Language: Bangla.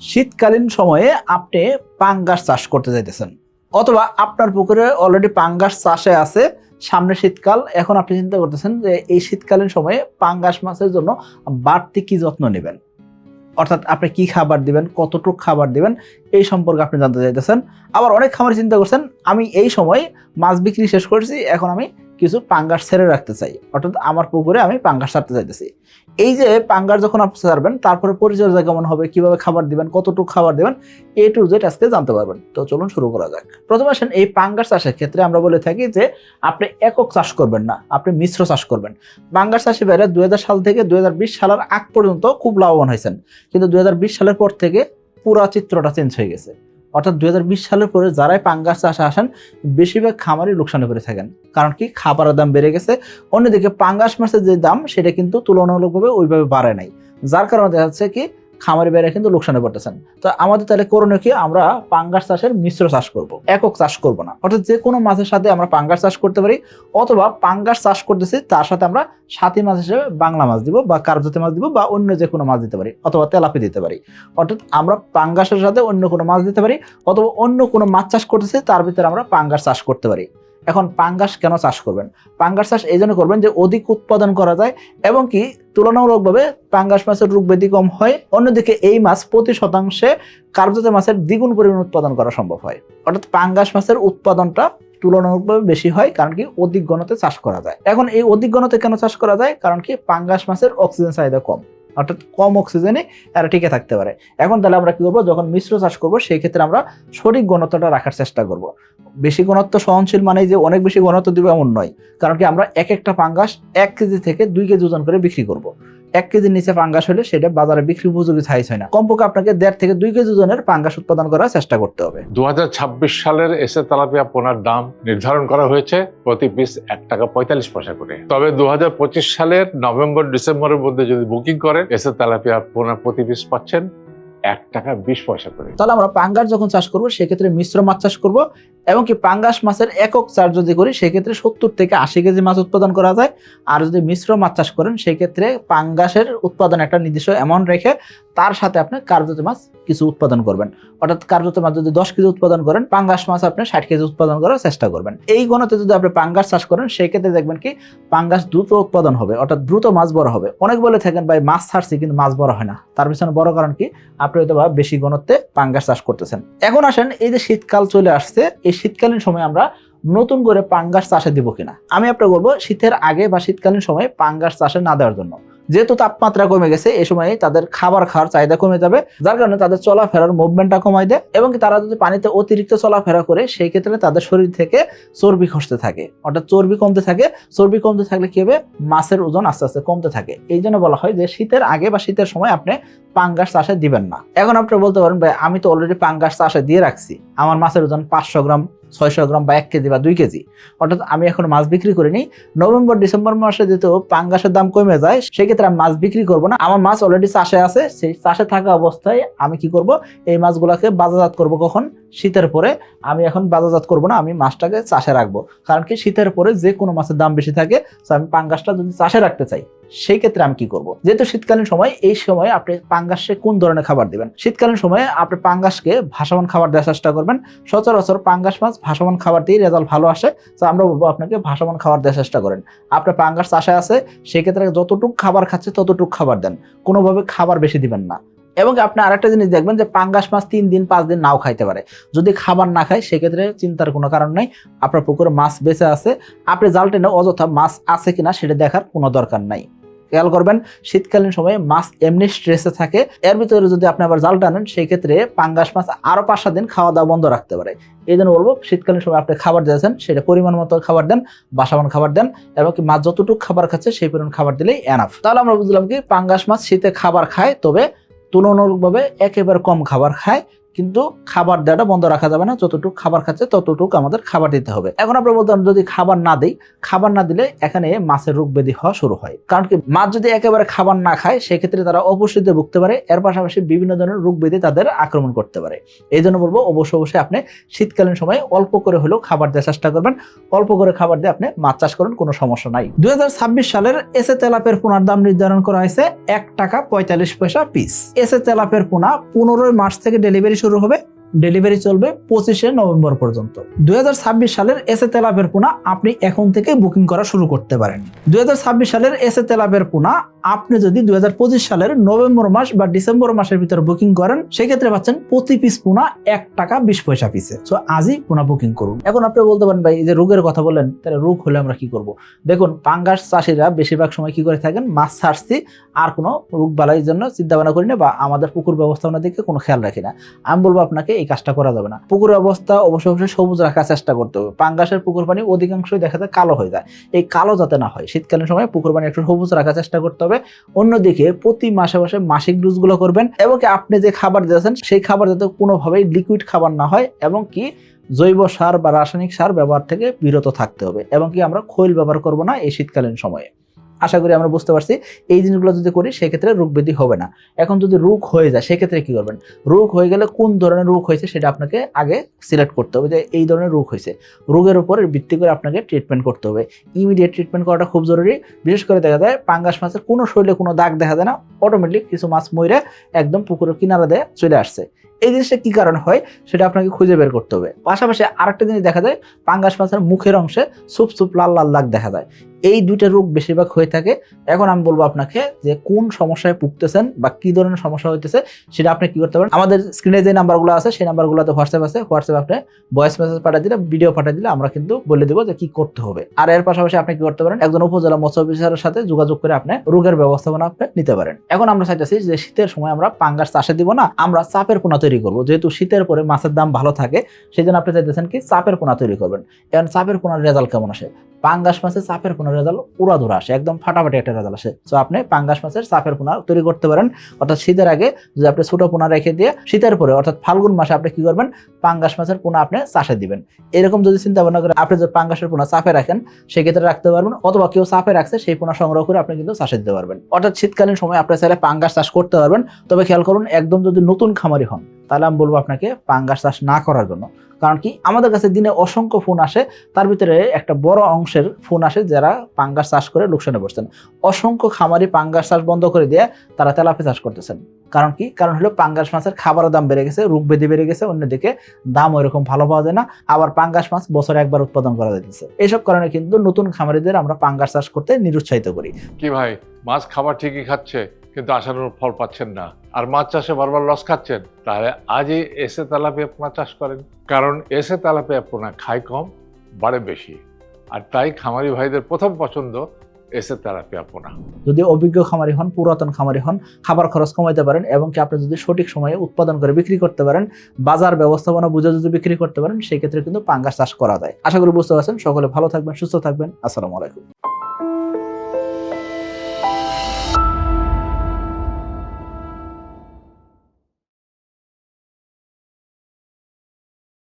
শীতকালীন সময়ে আপনি পাঙ্গাস চাষ করতে যাইতেছেন। অথবা আপনার পুকুরে অলরেডি পাঙ্গাস চাষে আছে, সামনে শীতকাল, এখন আপনি চিন্তা করতেছেন যে এই শীতকালীন সময়ে পাঙ্গাস মাছের জন্য বাড়তি কি যত্ন নেবেন? অর্থাৎ আপনি কি খাবার দিবেন, কতটুকু খাবার দিবেন, এই সম্পর্কে আপনি জানতে চাইতেছেন। আবার অনেক খামার চিন্তা করছেন, আমি এই সময় মাছ বিক্রি শেষ করেছি, এখন আমি কিছু পাঙ্গাস ছেড়ে রাখতে চাই। অর্থাৎ আমার পুকুরে আমি পাঙ্গাস ছাড়তে চাইতেছি। এই যে পাঙ্গাস যখন আপনি ছাড়বেন, তারপরে পরিচর্যা কেমন হবে, কীভাবে খাবার দিবেন, কতটুকু খাবার দিবেন, এ টু জেড আজকে জানতে পারবেন। তো চলুন শুরু করা যাক। প্রথমে আসেন, এই পাঙ্গাস চাষের ক্ষেত্রে আমরা বলে থাকি যে আপনি একক চাষ করবেন না, আপনি মিশ্র চাষ করবেন। পাঙ্গাস চাষি বাইরে দুই হাজার সাল থেকে দুই হাজার বিশ সালের আগ পর্যন্ত খুব লাভবান হয়েছেন। কিন্তু দুই হাজার বিশ সালের পর থেকে পুরো চিত্রটা চেঞ্জ হয়ে গেছে। অর্থাৎ দু হাজার বিশ সালের পরে যারাই পাঙ্গাস চাষে আসেন, বেশিরভাগ খামারই লোকসানে পড়ে থাকেন। কারণ কি? খাবারের দাম বেড়ে গেছে। অন্যদিকে পাঙ্গাস মাছের যে দাম, সেটা কিন্তু তুলনামূলকভাবে ওইভাবে বাড়ে নাই। যার কারণে দেখা যাচ্ছে কি খামারি বেড়ে কিন্তু লোকসানে পড়তেছেন। তো আমাদের তাহলে করণীয় কি? আমরা পাঙ্গাস চাষের মিশ্র চাষ করব। একক চাষ করব না। অর্থাৎ যে কোনো মাছের সাথে আমরা পাঙ্গাস চাষ করতে পারি, অথবা পাঙ্গাস চাষ করতেছি, তার সাথে আমরা সাথী মাছ হিসেবে বাংলা মাছ দিব, বা কার্যতে মাছ দিব, বা অন্য যে কোনো মাছ দিতে পারি, অথবা তেলাপি দিতে পারি। অর্থাৎ আমরা পাঙ্গাসের সাথে অন্য কোনো মাছ দিতে পারি, অথবা অন্য কোনো মাছ চাষ করতেছি, তার ভিতরে আমরা পাঙ্গাস চাষ করতে পারি। এখন পাঙ্গাস কেন চাষ করবেন? পাঙ্গাস চাষ এই জন্য করবেন যে অধিক উৎপাদন করা যায় এবং কি তুলনামূলকভাবে পাঙ্গাস মাছের রোগ ব্যাধি কম হয়। অন্যদিকে এই মাছ প্রতি শতাংশে কার্যত মাছের দ্বিগুণ পরিমাণ উৎপাদন করা সম্ভব হয়। অর্থাৎ পাঙ্গাস মাছের উৎপাদনটা তুলনামূলকভাবে বেশি হয়, কারণ কি অধিক গণতে চাষ করা যায়। এখন এই অধিক গণতে কেন চাষ করা যায়? কারণ কি পাঙ্গাস মাছের অক্সিজেন চাহিদা কম। অর্থাৎ কম অক্সিজেনে এরা টিকে থাকতে পারে। এখন তাহলে আমরা কি করব? যখন মিশ্র চাষ করব, সেই ক্ষেত্রে আমরা সঠিক ঘনত্বটা রাখার চেষ্টা করব। বেশি ঘনত্ব সহনশীল মানে যে অনেক বেশি ঘনত্ব দিব এমন নয়। কারণ কি আমরা এক একটা পাঙ্গাস এক কেজি থেকে দুই কেজি ওজন করে বিক্রি করব। এক কেজির নিচে পাঙ্গাস হলে সেটা বাজারে বিক্রি উপযোগী সাইজ হয় না। কমপক্ষে আপনাকে দেড় থেকে দুই কেজি ওজনের পাঙ্গাস উৎপাদন করার চেষ্টা করতে হবে। দুহাজার ছাব্বিশ সালের এসে তেলাপিয়া পোনার দাম নির্ধারণ করা হয়েছে প্রতি পিস এক টাকা পঁয়তাল্লিশ পয়সা করে। তবে দু হাজার পঁচিশ সালের নভেম্বর ডিসেম্বরের মধ্যে যদি বুকিং করেন এসে তেলাপিয়া পোনা প্রতি পিস পাচ্ছেন এক টাকা বিশ পয়সা করে। তাহলে আমরা পাঙ্গাস যখন চাষ করব সেক্ষেত্রে মিশ্র মাছ চাষ করব এবং কি পাঙ্গাস মাছের একক চাষ যদি করি, সেক্ষেত্রে সত্তর থেকে আশি কেজি মাছ উৎপাদন করা যায়। আর যদি মিশ্র মাছ চাষ করেন, সেক্ষেত্রে পাঙ্গাসের উৎপাদন একটা নির্দিষ্ট অ্যামাউন্ট রেখে তার সাথে আপনি কার্যত মাছ কিছু উৎপাদন করবেন। অর্থাৎ কার্যত মাছ যদি দশ কেজি উৎপাদন করেন, পাঙ্গাস মাছ আপনি ষাট কেজি উৎপাদন করার চেষ্টা করবেন। এই গণতে যদি আপনি পাঙ্গাস চাষ করেন, সেক্ষেত্রে দেখবেন কি, পাঙ্গাস দ্রুত উৎপাদন হবে, অর্থাৎ দ্রুত মাছ বড় হবে। অনেক বলে থাকেন, ভাই, মাছ ছাড়ছি, কিন্তু মাছ বড় হয় না। তার পিছনে বড় কারণ কি, আপনি হয়তো বেশি ঘনত্বে পাঙ্গাস চাষ করতেছেন। এখন আসেন, এই যে শীতকাল চলে আসছে, এই শীতকালীন সময় আমরা নতুন করে পাঙ্গাস চাষে দিব কিনা? আমি আপনাকে বলব, শীতের আগে বা শীতকালীন সময় পাঙ্গাস চাষে না দেওয়ার জন্য। যেহেতু তাপমাত্রা কমে গেছে এই সময় তাদের খাবার খাওয়ার চাহিদা কমে যাবে, যার কারণে তাদের চলাফেরার মুভমেন্টটা কমাই দেয় এবং তারা যদি পানিতে অতিরিক্ত চলাফেরা করে, সেই ক্ষেত্রে তাদের শরীর থেকে চর্বি খসতে থাকে। অর্থাৎ চর্বি কমতে থাকে। চর্বি কমতে থাকলে কি হবে? মাছের ওজন আস্তে আস্তে কমতে থাকে। এই জন্য বলা হয় যে শীতের আগে বা শীতের সময় আপনি পাঙ্গাস চাষে দিবেন না। এখন আপনি বলতে পারেন, ভাই, আমি তো অলরেডি পাঙ্গাস চাষে দিয়ে রাখছি। আমার মাছের ওজন পাঁচশো গ্রাম ছয়শো গ্রাম বা এক কেজি বা দুই কেজি। অর্থাৎ আমি এখন মাছ বিক্রি করিনি, নভেম্বর, ডিসেম্বর মাসে যেহেতু পাঙ্গাসের দাম কমে যায়, সেক্ষেত্রে আমি মাছ বিক্রি করব না। আমার মাছ অলরেডি চাষে আছে, সেই চাষে থাকা অবস্থায় আমি কি করব, এই মাছগুলোকে বাজারজাত করব কখন? শীতের পরে আমি এখন বাজারজাত করব না, আমি মাছটাকে চাষে রাখব। কারণ কি শীতের পরে যে কোনো মাছের দাম বেশি থাকে তো আমি পাঙ্গাসটা যদি চাষে রাখতে চাই, সেই ক্ষেত্রে আমি কি করব? যেহেতু শীতকালীন সময়, এই সময় আপনি পাঙ্গাসে কোন ধরনের খাবার দিবেন? শীতকালীন সময়ে আপনি পাঙ্গাসকে ভাসমান খাবার দেওয়ার চেষ্টা করবেন। সচরাচর পাঙ্গাস মাছ ভাসমান খাবার দিয়ে রেজাল্ট ভালো আসে তো আমরা বলব আপনাকে ভাসমান খাবার দেওয়ার চেষ্টা করেন। আপনার পাঙ্গাস চাষে আছে সেক্ষেত্রে যতটুকু খাবার খাচ্ছে ততটুকু খাবার দেন। কোনোভাবে খাবার বেশি দিবেন না। এবং আপনি আরেকটা জিনিস দেখবেন যে পাঙ্গাস মাছ তিন দিন, পাঁচ দিন নাও খাইতে পারে। যদি খাবার না খায়, সেক্ষেত্রে চিন্তার কোনো কারণ নাই। আপনার পুকুরে মাছ বেঁচে আছে। আপনি জাল টেনে অযথা মাছ আছে কিনা সেটা দেখার কোনো দরকার নাই। খেয়াল করবেন, শীতকালীন সময়ে মাছ এমনি স্ট্রেসে থাকে। এর ভিতরে যদি আপনি আবার জাল টানেন সেই ক্ষেত্রে পাঙ্গাস মাছ আরও পাঁচ সাত দিন খাওয়া দাওয়া বন্ধ রাখতে পারে। এই জন্য বলব, শীতকালীন সময় আপনি খাবার দিয়েছেন, সেটা পরিমাণ মতো খাবার দেন, বাসাবান খাবার দেন, এবং কি মাছ যতটুকু খাবার খাচ্ছে, সেই পরিমাণ খাবার দিলেই এনাফ তাহলে আমরা বুঝলাম কি, পাঙ্গাস মাছ শীতে খাবার খায়, তবে তুলনামূলকভাবে একেবারে কম খাবার খায়। কিন্তু খাবার দেওয়াটা বন্ধ রাখা যাবে না। যতটুকু খাবার খাচ্ছে ততটুকু আমাদের খাবার দিতে হবে। এখন আমরা বলতাম যদি খাবার না দিই, খাবার না দিলে এখানে মাছের রোগ ব্যাধি হওয়া শুরু হয়। কারণ কি, মাছ যদি একেবারে খাবার না খায়, সেক্ষেত্রে তারা অপুষ্টিতে ভুগতে পারে। এর পাশাপাশি বিভিন্ন ধরনের রোগ ব্যাধি তাদের আক্রমণ করতে পারে। এই জন্য বলব, অবশ্যই অবশ্যই আপনি শীতকালীন সময় অল্প করে হলেও খাবার দেওয়ার চেষ্টা করবেন। অল্প করে খাবার দিয়ে আপনি মাছ চাষ করেন, কোনো সমস্যা নাই। দুই হাজার ছাব্বিশ সালের এসে তেলাপের পোনার দাম নির্ধারণ করা হয়েছে এক টাকা পঁয়তাল্লিশ পয়সা পিস এসে তেলাপের পোনা পনেরোই মার্চ থেকে ডেলিভারি শুরু হবে। ডেলিভারি চলবে পঁচিশে নভেম্বর পর্যন্ত। দুই হাজার ছাব্বিশ সালের এসে তেলাপের পোনা আপনি এখন থেকে বুকিং করা শুরু করতে পারেন। দু হাজার ছাব্বিশ সালের এসে তেলাপের পোনা আপনি যদি দু হাজার পঁচিশ সালের নভেম্বর মাস বা ডিসেম্বর মাসের ভিতরে বুকিং করেন, সেক্ষেত্রে পাচ্ছেন প্রতি পিস পোনা এক টাকা বিশ পয়সা পিসে সো আজই পোনা বুকিং করুন। এখন আপনি বলতে পারেন, ভাই যে রোগের কথা বলেন তাহলে রোগ হলে আমরা কি করব? দেখুন, পাঙ্গাস চাষিরা বেশিরভাগ সময় কি করে থাকেন? মাছ ছাড়ছি, আর কোনো রোগ বালাইয়ের জন্য চিন্তা ভাবনা করি না বা আমাদের পুকুর ব্যবস্থাপনার দিকে কোনো খেয়াল রাখি না। আমি বলব আপনাকে এই কাজটা করা যাবে না। পুকুরের অবস্থা অবশ্যই অবশ্যই সবুজ রাখার চেষ্টা করতে হবে। পাঙ্গাসের পুকুর পানি অধিকাংশই দেখা যায় কালো হয়ে যায়। এই কালো যাতে না হয়, শীতকালীন সময় পুকুর পানি একটু সবুজ রাখার চেষ্টা করতে হবে। অন্যদিকে প্রতি মাসে মাসে মাসিক ডোজগুলো করবেন এবং আপনি যে খাবার দিয়েছেন, সেই খাবার যাতে কোনোভাবেই লিকুইড খাবার না হয় এবং কি জৈব সার বা রাসায়নিক সার ব্যবহার থেকে বিরত থাকতে হবে এবং কি আমরা খৈল ব্যবহার করব না এই শীতকালীন সময়ে। আশা করি আমরা বুঝতে পারছি, এই জিনিসগুলো যদি করি, সেক্ষেত্রে রোগ ব্যাধি হবে না। এখন যদি রোগ হয়ে যায়, সেক্ষেত্রে কি করবেন? রোগ হয়ে গেলে কোন ধরনের রোগ হয়েছে সেটা আপনাকে আগে সিলেক্ট করতে হবে যে এই ধরনের রোগ হয়েছে। রোগের উপর ভিত্তি করে আপনাকে ট্রিটমেন্ট করতে হবে। ইমিডিয়েট ট্রিটমেন্ট করাটা খুব জরুরি। বিশেষ করে দেখা যায় পাঙ্গাস মাছের কোনো শরীরে কোনো দাগ দেখা যায় না অটোমেটিক কিছু মাছ মরে একদম পুকুরের কিনারা দিয়ে চলে আসছে। এই জিনিসটা কি কারণ হয়, সেটা আপনাকে খুঁজে বের করতে হবে। পাশাপাশি আরেকটা জিনিস দেখা যায় পাঙ্গাস মাছের মুখের অংশে সুপ সুপ লাল লাল দাগ দেখা যায়। এই দুইটা রোগ বেশিরভাগ হয়ে থাকে। এখন আমি বলব আপনাকে যে কোন সমস্যায় ভুগতেছেন বা কি ধরনের সমস্যা হইতেছে সেটা আপনি কি করতে পারেন। আমাদের স্ক্রিনে যে নাম্বারগুলো আছে সেই নাম্বারগুলোতে হোয়াটসঅ্যাপ আছে। হোয়াটসঅ্যাপ আপনি ভয়েস মেসেজ পাঠিয়ে দিলে ভিডিও পাঠিয়ে দিলে আমরা কিন্তু বলে দেবো যে কি করতে হবে। আর এর পাশাপাশি আপনি কি করতে পারেন, একজন উপজেলা মৎস্য অফিসারের সাথে যোগাযোগ করে আপনি রোগের ব্যবস্থাপনা আপনি নিতে পারেন। এখন আমরা চাইতেছি যে শীতের সময় আমরা পাঙ্গাস চাষে দিব না, আমরা চাপের পোনা তৈরি করব। যেহেতু শীতের পরে মাছের দাম ভালো থাকে সেই জন্য আপনি চাইতেছেন কি চাপের পোনা তৈরি করবেন। এখন চাপের পোনার রেজাল্ট কেমন আসে? পাঙ্গাস মাছের চাপের পোনা রেজাল্ট উড়া ধরা আসে, একদম ফাটাফাটি একটা রেজাল্ট আসে। তো আপনি পাঙ্গাস মাছের চাপের পোনা তৈরি করতে পারেন। অর্থাৎ শীতের আগে যদি আপনি ছোট পোনা রেখে দিয়ে শীতের পরে, অর্থাৎ ফাল্গুন মাসে আপনি কি করবেন? পাঙ্গাস মাছের পোনা আপনি চাষে দিবেন। এরকম যদি চিন্তা ভাবনা করে আপনি যদি পাঙ্গাসের পোনা চাপে রাখেন, সেক্ষেত্রে রাখতে পারবেন, অথবা কেউ চাপে রাখছে, সেই পোনা সংগ্রহ করে আপনি কিন্তু চাষে দিতে পারবেন। অর্থাৎ শীতকালীন সময় আপনি চাইলে পাঙ্গাস চাষ করতে পারবেন। তবে খেয়াল করুন, একদম যদি নতুন খামারি হন তাহলে আমি বলব আপনাকে পাঙ্গাস চাষ না করার জন্য। কারণ কি? আমাদের কাছে দিনে অসংখ্য ফোন আসে, তার ভিতরে একটা বড় অংশের ফোন আসে যারা পাঙ্গাস চাষ করে লোকসানে পড়ছেন অসংখ্য খামারি পাঙ্গাস চাষ বন্ধ করে দিয়ে তারা তেলাপি চাষ করতেছেন। কারণ কি? কারণ হলো পাঙ্গাস মাছের খাবারের দাম বেড়ে গেছে, রোগ ব্যাধি বেড়ে গেছে, অন্যদিকে দাম ওইরকম ভালো পাওয়া যায় না। আবার পাঙ্গাস মাছ বছরে একবার উৎপাদন করা যাইতেছে। এইসব কারণে কিন্তু নতুন খামারিদের আমরা পাঙ্গাস চাষ করতে নিরুৎসাহিত করি। কি ভাই? মাছ খাবার ঠিকই খাচ্ছে, কিন্তু আশানুরূপ ফল পাচ্ছেন না। আর মাছ চাষে বারবার লস খাচ্ছেন, তাহলে আজই এসে তেলাপিয়া পোনা চাষ করেন। কারণ এসে তেলাপিয়া পোনা খায় কম, বাড়ে বেশি। আর তাই খামারি ভাইদের প্রথম পছন্দ এসে তেলাপিয়া পোনা যদি অভিজ্ঞ খামারি হন, পুরাতন খামারি হন, খাবার খরচ কমাইতে পারেন এবং কি আপনি যদি সঠিক সময়ে উৎপাদন করে বিক্রি করতে পারেন, বাজার ব্যবস্থাপনা বুঝে যদি বিক্রি করতে পারেন, সেই ক্ষেত্রে কিন্তু পাঙ্গাস চাষ করা যায়। আশা করি বুঝতে পারছেন। সকলে ভালো থাকবেন, সুস্থ থাকবেন। আসসালামু আলাইকুম।